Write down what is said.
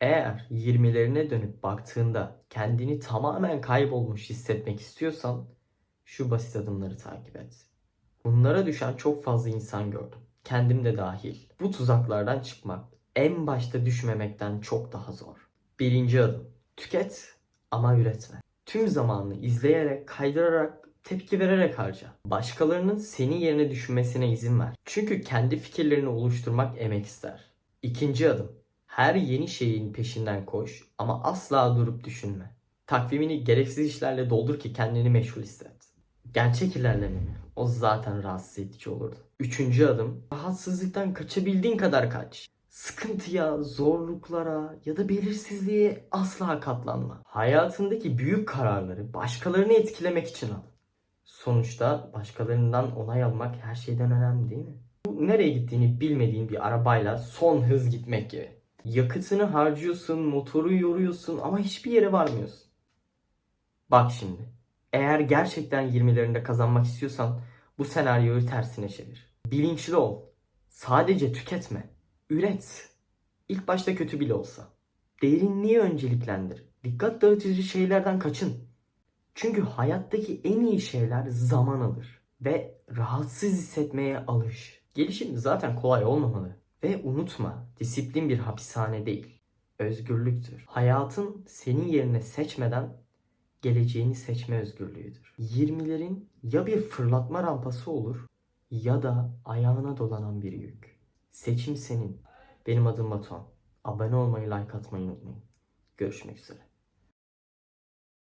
Eğer 20'lerine dönüp baktığında kendini tamamen kaybolmuş hissetmek istiyorsan şu basit adımları takip et. Bunlara düşen çok fazla insan gördüm. Kendim de dahil. Bu tuzaklardan çıkmak en başta düşmemekten çok daha zor. Birinci adım. Tüket ama üretme. Tüm zamanını izleyerek, kaydırarak, tepki vererek harca. Başkalarının senin yerine düşünmesine izin ver. Çünkü kendi fikirlerini oluşturmak emek ister. İkinci adım. Her yeni şeyin peşinden koş ama asla durup düşünme. Takvimini gereksiz işlerle doldur ki kendini meşgul hisset. Gerçek ilerleme mi? O zaten rahatsız edici olurdu. Üçüncü adım. Rahatsızlıktan kaçabildiğin kadar kaç. Sıkıntıya, zorluklara ya da belirsizliğe asla katlanma. Hayatındaki büyük kararları başkalarını etkilemek için al. Sonuçta başkalarından onay almak her şeyden önemli değil mi? Bu nereye gittiğini bilmediğin bir arabayla son hız gitmek gibi. Yakıtını harcıyorsun, motoru yoruyorsun ama hiçbir yere varmıyorsun. Bak şimdi. Eğer gerçekten 20'lerinde kazanmak istiyorsan bu senaryoyu tersine çevir. Bilinçli ol. Sadece tüketme. Üret. İlk başta kötü bile olsa. Derinliği önceliklendir. Dikkat dağıtıcı şeylerden kaçın. Çünkü hayattaki en iyi şeyler zaman alır. Ve rahatsız hissetmeye alış. Gelişim zaten kolay olmamalı. Ve unutma, disiplin bir hapishane değil. Özgürlüktür. Hayatın senin yerine seçmeden geleceğini seçme özgürlüğüdür. 20'lerin ya bir fırlatma rampası olur ya da ayağına dolanan bir yük. Seçim senin. Benim adım Batuhan. Abone olmayı, like atmayı unutmayın. Görüşmek üzere.